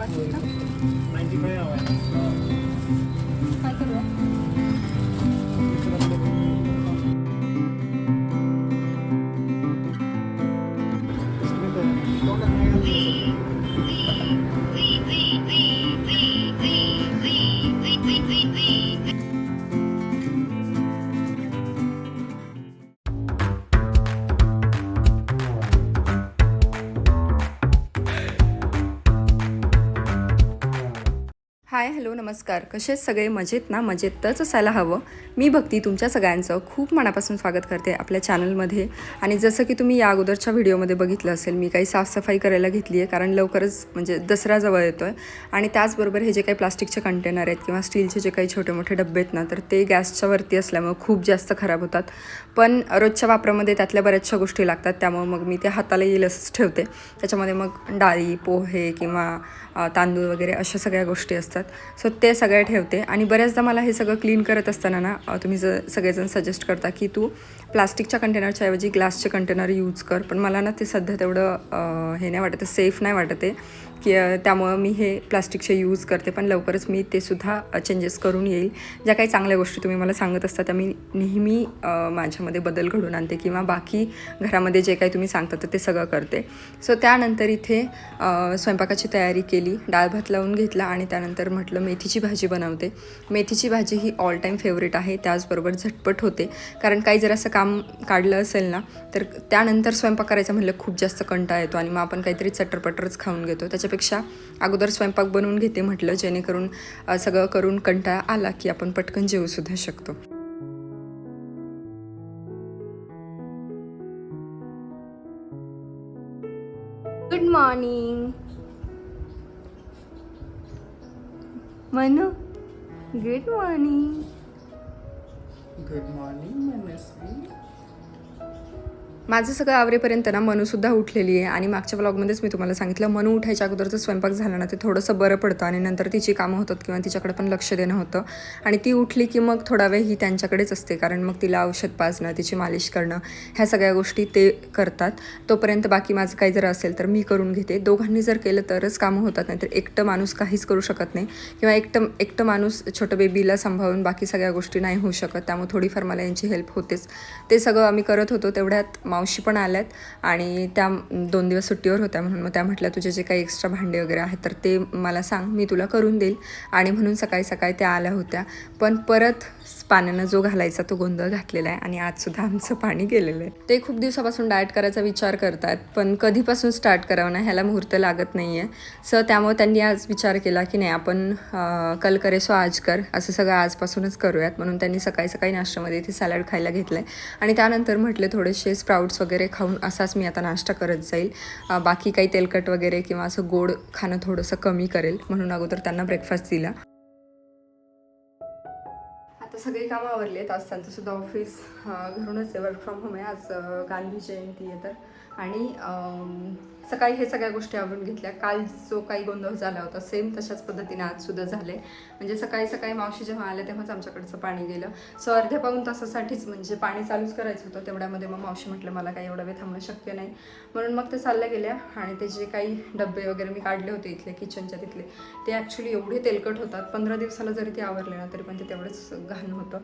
बाकी ninety five hi hello नमस्कार. कसे सगळे? मजेत ना? मजेतच असायला हवं. मी भक्ती तुमच्या सगळ्यांचं खूप मनापासून स्वागत करते आपल्या चॅनलमध्ये. आणि जसं की तुम्ही या अगोदरच्या व्हिडिओमध्ये बघितलं असेल मी काही साफसफाई करायला घेतली आहे कारण लवकरच म्हणजे दसरा जवळ येतो आहे आणि त्याचबरोबर हे जे काही प्लास्टिकचे कंटेनर आहेत किंवा स्टीलचे जे काही छोटे मोठे डबे आहेत ना तर ते गॅसच्या वरती असल्यामुळे खूप जास्त खराब होतात. पण रोजच्या वापरामध्ये त्यातल्या बऱ्याचशा गोष्टी लागतात त्यामुळे मग मी ते हाताला येईल असंच ठेवते. त्याच्यामध्ये मग डाळी पोहे किंवा तांदूळ वगैरे अशा सगळ्या गोष्टी असतात. सो ते सगळे ठेवते. आणि बऱ्याचदा मला हे सगळं क्लीन करत असताना ना तुम्ही ज सगळेजण सजेस्ट करता की तू प्लास्टिकच्या कंटेनरच्या ऐवजी ग्लासचे कंटेनर यूज कर. पण मला ना ते सध्या तेवढं हे नाही वाटत सेफ नाही वाटत आहे. की त्यामुळं मी हे प्लास्टिकचे यूज करते पण लवकरच मी ते सुद्धा चेंजेस करून येईल. ज्या काही चांगल्या गोष्टी तुम्ही मला सांगत असता त्या मी नेहमी माझ्यामध्ये बदल घडून आणते किंवा बाकी घरामध्ये जे काही तुम्ही सांगता तर ते सगळं करते. सो त्यानंतर इथे स्वयंपाकाची तयारी केली डाळ भात लावून घेतला आणि त्यानंतर म्हटलं मेथीची भाजी बनवते. मेथीची भाजी ही ऑल टाईम फेवरेट आहे त्याचबरोबर झटपट होते. कारण काही जर असं काम काढलं असेल ना तर त्यानंतर स्वयंपाक करायचा म्हटलं खूप जास्त कंटाळा येतो आणि मग आपण काहीतरी चटरपटरच खाऊन घेतो. त्याच्या त्याच्यापेक्षा अगोदर स्वयंपाक बनवून घेते म्हटलं जेणेकरून सगळं करून कंटाळा आला की आपण पटकन जेवूसुद्धा शकतो. Good morning Manu good morning good morning Manasvi माझं सगळं आवरेपर्यंत ना मनूसुद्धा उठलेली आहे. आणि मागच्या ब्लॉगमध्येच मी तुम्हाला सांगितलं मनू उठायच्या अगोदरचं स्वयंपाक झाला ना ते थोडंसं बरं पडतं आणि नंतर तिची कामं होतात किंवा तिच्याकडे पण लक्ष देणं होतं. आणि ती उठली की मग थोडा वेळ ही त्यांच्याकडेच असते कारण मग तिला औषध पाजणं तिची मालिश करणं ह्या सगळ्या गोष्टी ते करतात. तोपर्यंत बाकी माझं काही जर असेल तर मी करून घेते. दोघांनी जर केलं तरच कामं होतात नाही तर एकटं माणूस काहीच करू शकत नाही. किंवा एकटं एकटं माणूस छोटं बेबीला सांभाळून बाकी सगळ्या गोष्टी नाही होऊ शकत त्यामुळे थोडीफार मला यांची हेल्प होतेच. ते सगळं आम्ही करत होतो तेवढ्यात मावशी पण आल्यात आणि त्या दोन दिवस सुट्टीवर होत्या म्हणून मग त्या म्हटल्या तुझे जे काही एक्स्ट्रा भांडे वगैरे आहेत तर ते मला सांग मी तुला करून देईल. आणि म्हणून सकाळी सकाळी त्या आल्या होत्या. पण परत पाण्यानं जो घालायचा तो गोंधळ घातलेला आहे आणि आजसुद्धा आमचं पाणी गेलेलं आहे. ते खूप दिवसापासून डाएट करायचा विचार करतात पण कधीपासून स्टार्ट करावं ना ह्याला मुहूर्त लागत नाही आहे सो त्यामुळे त्यांनी आज विचार केला की नाही आपण कल करे सो आज कर असं सगळं आजपासूनच करूयात. म्हणून त्यांनी सकाळी सकाळी नाश्त्यामध्ये इथे सॅलड खायला घेतलं आहे आणि त्यानंतर म्हटले थोडेसे स्प्राउट्स वगैरे खाऊन असाच मी आता नाश्ता करत जाईल. बाकी काही तेलकट वगैरे किंवा असं गोड खाणं थोडंसं कमी करेल. म्हणून अगोदर त्यांना ब्रेकफास्ट दिला. आता सगळी कामं आवरली आहेत. आज त्यांचं सुद्धा ऑफिस घरूनच आहे. वर्क फ्रॉम होम आहे. आज गांधी जयंती आहे तर. आणि सकाळी हे सगळ्या गोष्टी आवरून घेतल्या. काल जो काही गोंधळ झाला होता सेम तशाच पद्धतीने आज सुद्धा झाले. म्हणजे सकाळी सकाळी मावशी जेव्हा आल्या तेव्हाच आमच्याकडचं पाणी गेलं. सो अर्ध्या पाऊन तासासाठीच म्हणजे पाणी चालूच करायचं होतं. तेवढ्यामध्ये मग मावशी म्हटलं मला काही एवढा वेळ थांबणं शक्य नाही. म्हणून मग ते चालल्या गेल्या. आणि ते जे काही डबे वगैरे मी काढले होते इथले किचनच्या तिथले ते ॲक्च्युली एवढे तेलकट होतात. पंधरा दिवसाला जरी ते आवरले ना तरी पण ते तेवढंच घाण होतं.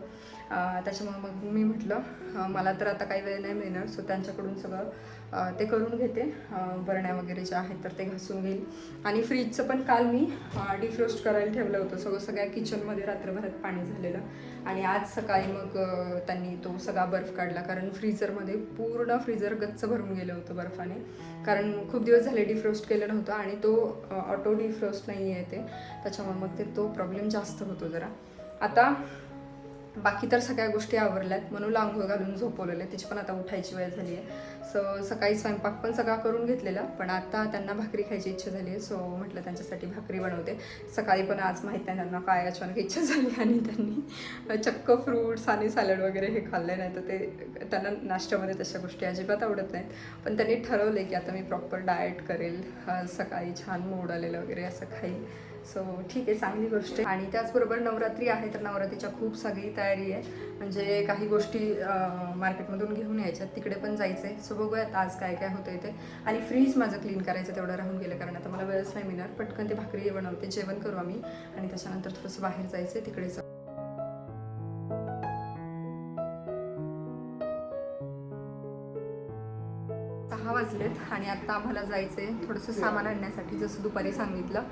त्याच्यामुळे मग मी म्हटलं मला तर आता काही वेळ नाही मिळणार सो त्यांच्याकडून सगळं ते करून घेते. बरण्या वगैरे ज्या आहेत तर ते घासून घेईल. आणि फ्रीजचं पण काल मी डिफ्रोस्ट करायला ठेवलं होतं. सगळं सगळ्या किचनमध्ये रात्रभरात पाणी झालेलं. आणि आज सकाळी मग त्यांनी तो सगळा बर्फ काढला. कारण फ्रीजरमध्ये पूर्ण फ्रीजर गच्च भरून गेलं होतं बर्फाने. कारण खूप दिवस झाले डिफ्रोस्ट केलं नव्हतं आणि तो ऑटो डिफ्रोस्ट नाही आहे ते. त्याच्यामुळे मग ते तो प्रॉब्लेम जास्त होतो जरा. आता बाकी तर सगळ्या गोष्टी आवरल्यात. म्हणून आंघोळ घालून झोपवलेलं आहे. तिची पण आता उठायची वेळ झाली आहे. सो सकाळी स्वयंपाक पण सगळा करून घेतलेला. पण आता त्यांना भाकरी खायची इच्छा झाली आहे. सो म्हटलं त्यांच्यासाठी भाकरी बनवते. सकाळी पण आज माहीत नाही त्यांना काय अचानक इच्छा झाली आणि त्यांनी चक्क फ्रूट्स आणि सॅलड वगैरे हे खाल्ले नाही तर ते त्यांना नाश्त्यामध्ये तशा गोष्टी अजिबात आवडत नाहीत. पण त्यांनी ठरवले की आता मी प्रॉपर डाएट करेल. सकाळी छान मोड आलेलं वगैरे असं खाईल सो ठीक आहे चांगली गोष्ट आहे. आणि त्याचबरोबर नवरात्री आहे तर नवरात्रीच्या खूप सगळी तयारी आहे. म्हणजे काही गोष्टी मार्केटमधून घेऊन यायच्यात तिकडे पण जायचं आहे सो बघूयात आज काय काय होतंय ते. आणि फ्रीज माझं क्लीन करायचं तेवढं राहून गेलं कारण आता मला वेळच नाही मिळणार. पटकन ते भाकरी बनवते जेवण करू आम्ही. आणि त्याच्यानंतर थोडंसं बाहेर जायचं आहे तिकडेच दहा वाजलेत आणि आता आम्हाला जायचं आहे थोडंसं सामान आणण्यासाठी जसं दुपारी सांगितलं.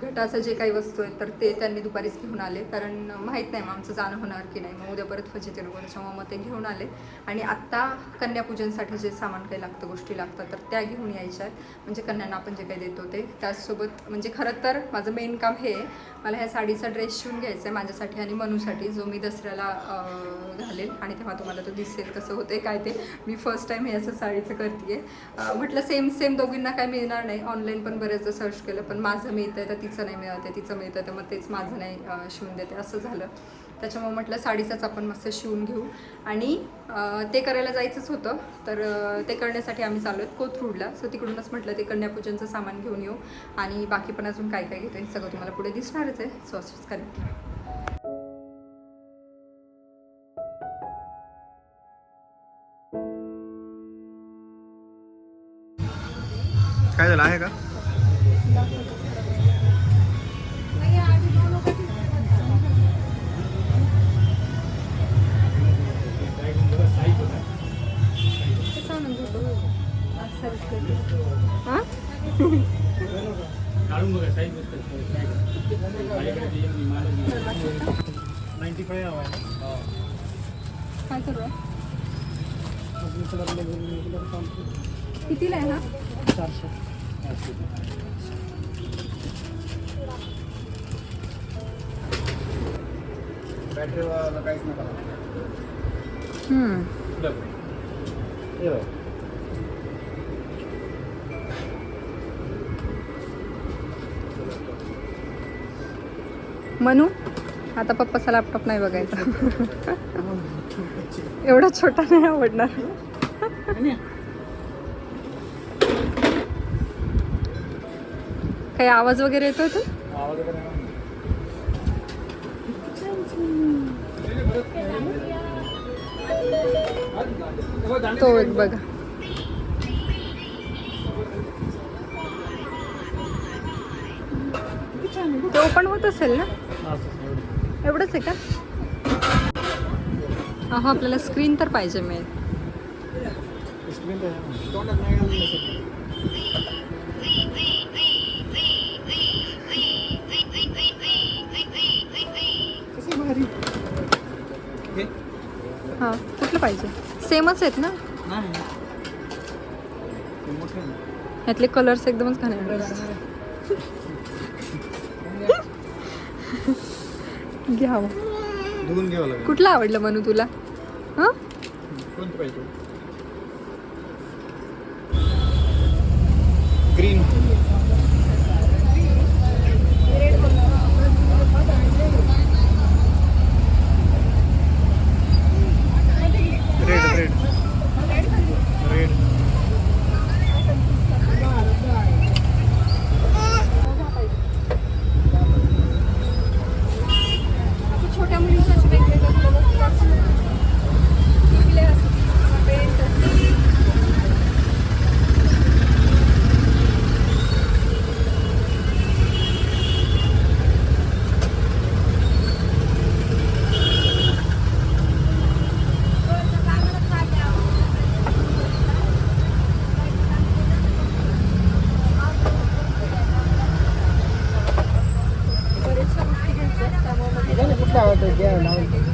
घटाचं जे काही वस्तू आहेत तर ते त्यांनी दुपारीच घेऊन आले. कारण माहीत नाही मग आमचं जाणं होणार की नाही. मग उद्या परत फजिती नको त्याच्यामुळे मग ते घेऊन आले. आणि आत्ता कन्यापूजनसाठी जे सामान काही लागतं गोष्टी लागतात तर त्या घेऊन यायच्या आहेत. म्हणजे कन्यांना आपण जे काही देतो ते. त्याचसोबत म्हणजे खरं तर माझं मेन काम हे आहे. मला ह्या साडीचा ड्रेस शिवून घ्यायचा आहे माझ्यासाठी आणि मनूसाठी जो मी दसऱ्याला घालेल. आणि तेव्हा तुम्हाला तो दिसेल कसं होते काय ते. मी फर्स्ट टाईम हे असं साडी साडीचं करते म्हटलं सेम सेम दोघींना काय मिळणार नाही. ऑनलाईन पण बरेचदा सर्च केलं पण माझं मिळतं आहे तर तिचं नाही मिळत आहे तिचं मिळतं तर मग तेच माझं नाही शिवून देते. असं झालं. त्याच्यामुळे म्हटलं साडीचाच आपण मस्त शिवून घेऊ. आणि ते करायला जायचंच होतं तर ते करण्यासाठी आम्ही चाललो आहेत कोथरूडला. सो तिकडूनच म्हटलं ते कन्यापूजनचं सामान घेऊन येऊ. आणि बाकी पण अजून काय काय घेतो हे सगळं तुम्हाला पुढे दिसणारच आहे. सो असंच करेक्ट काय आहे का? हां? काढून बघा साईज नाईन्टी फाय हवा आहे कितीला आहे हा? चारशे बॅटरीवाला काहीच नका हम्म. मनू आता पप्पाचा लॅपटॉप नाही बघायचा. एवढा छोटा नाही आवडणार. काही आवाज वगैरे येतोय तू? तो एक बघा. ते ओपन होत असेल ना? एवढंच आहे का? हा हा आपल्याला स्क्रीन तर पाहिजे मिळेल पाहिजे. सेमच आहेत ना. ह्यातले कलर्स एकदमच घाणे घ्यावं धुवून घ्यावं कुठलं आवडलं मनू तुला? हां? ग्रीन कुठलं आवडतं.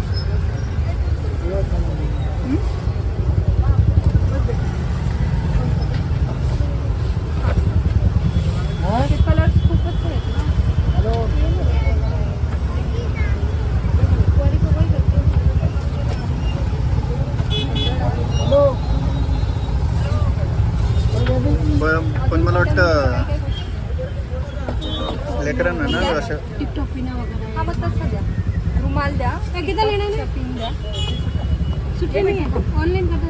ब- पण मला वाटतं लेकरांना ना असं टिकटॉक पिना वगैरे. हा बस तसं रुमाल द्या. किती लेणार पिन द्या. सुट्टी नाही ऑनलाईन करता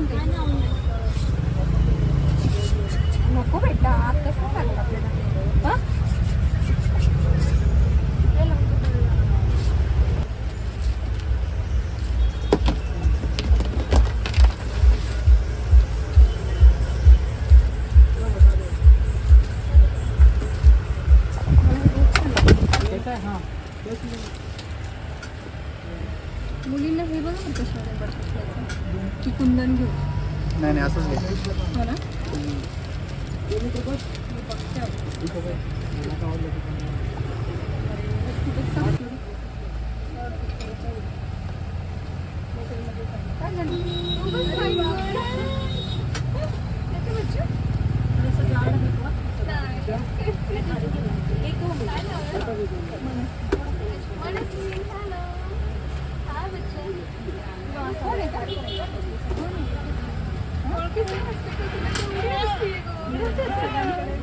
नको बेटा आताच नाही आपल्याला. हां?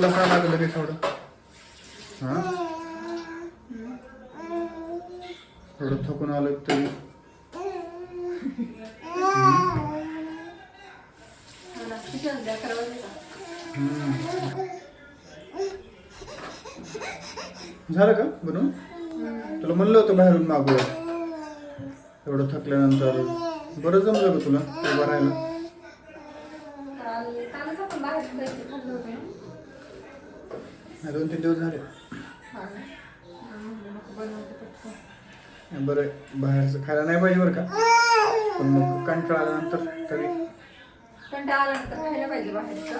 ग्यारह ले आइए। लागलं रे थोडं? हां? थोडं थकून आलं तरी. झालं का बनवून? तुला म्हणलं होतं बाहेरून मागूया. एवढं थकल्यानंतर. बरं जमलं का तुला उभं राहायला नाही, दोन तीन दिवस झाले. बरं. बाहेरचं खायला नाही पाहिजे बरं का? पण मग कंटाळा आल्यानंतर तरी. कंटाळा आल्यानंतर खायला पाहिजे बाहेरचं.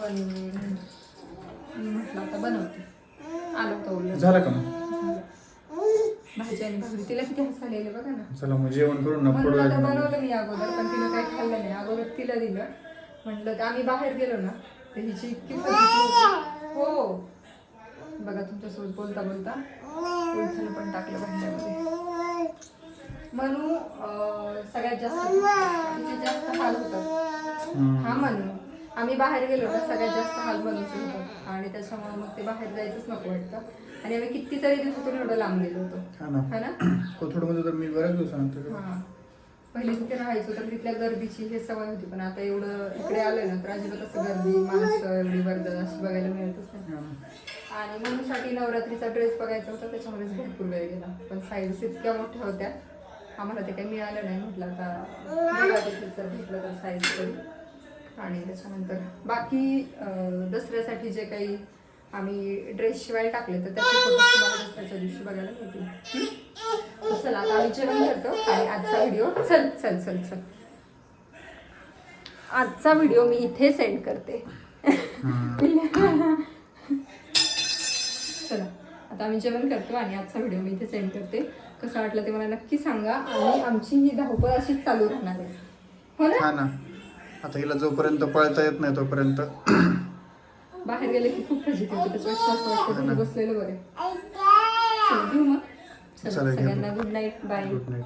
पण मी म्हटलं आता बनवते. आलं उलट? झालं का मग? भाजी आणि भाकरी. तिला किती हसायला बघा ना. चला मग जेवण करून ना पुढं बनवलं मी अगोदर पण तिनं काही खाल्लं नाही. अगोदर तिला दिलं. म्हटलं तर आम्ही बाहेर गेलो ना तर हिची इतकी. हो. बघा तुमच्यासोबत बोलता बोलता उलथानं पण टाकलं भांड्यामध्ये. अं, सगळ्यात जास्त तिचे जास्त हाल होतात. हा म्हणू आम्ही बाहेर गेलो ना सगळ्यात जास्त हाल बनवचे होतात. आणि त्याच्यामुळे मग ते बाहेर जायचंच नको वाटतं. आणि आम्ही कितीतरी दिवसातून एवढं लांब गेलो होतो. हा ना. कोथरूडमध्ये तर मी बऱ्याच दिवसानंतर. हा. पहिले तिथे राहायचो तर तिथल्या गर्दीची हे सवय होती. पण आता एवढं इकडे आलं ना तर अजिबात असं गर्दी माणसं एवढी वर्दळ अशी बघायला मिळतच नाही. आणि म्हणूनसाठी नवरात्रीचा ड्रेस बघायचा होता त्याच्यामध्येच भरपूर वेळ गेला. पण साईज इतक्या मोठ्या होत्या. आम्हाला ते काही मिळालं नाही म्हटलं आता. तिथे भेटलं तर साईज आणि त्याच्यानंतर बाकी दसऱ्यासाठी जे काही आम्ही ड्रेस शिवाय टाकले तर त्याचे फोटो तुम्हाला दसऱ्याच्या दिवशी बघायला मिळतील. चला आता आम्ही जेवण करतो आणि आजचा व्हिडिओ चल चल चल चल. आजचा व्हिडिओ मी इथे सेंड करते. चला आता आम्ही जेवण करतो आणि आजचा व्हिडिओ मी इथे सेंड करते. कसं वाटलं ते मला नक्की सांगा. आणि आमची ही धावपळ अशीच चालू राहणार आहे. हो ना? ना. आता हिला जोपर्यंत पळता येत नाही तोपर्यंत. बाहेर गेले की खूप फजिती होते त्याच्यापेक्षा असं वाटतं घरी बसलेलं बरं. घेऊ मग. सगळ्यांना good night bye good night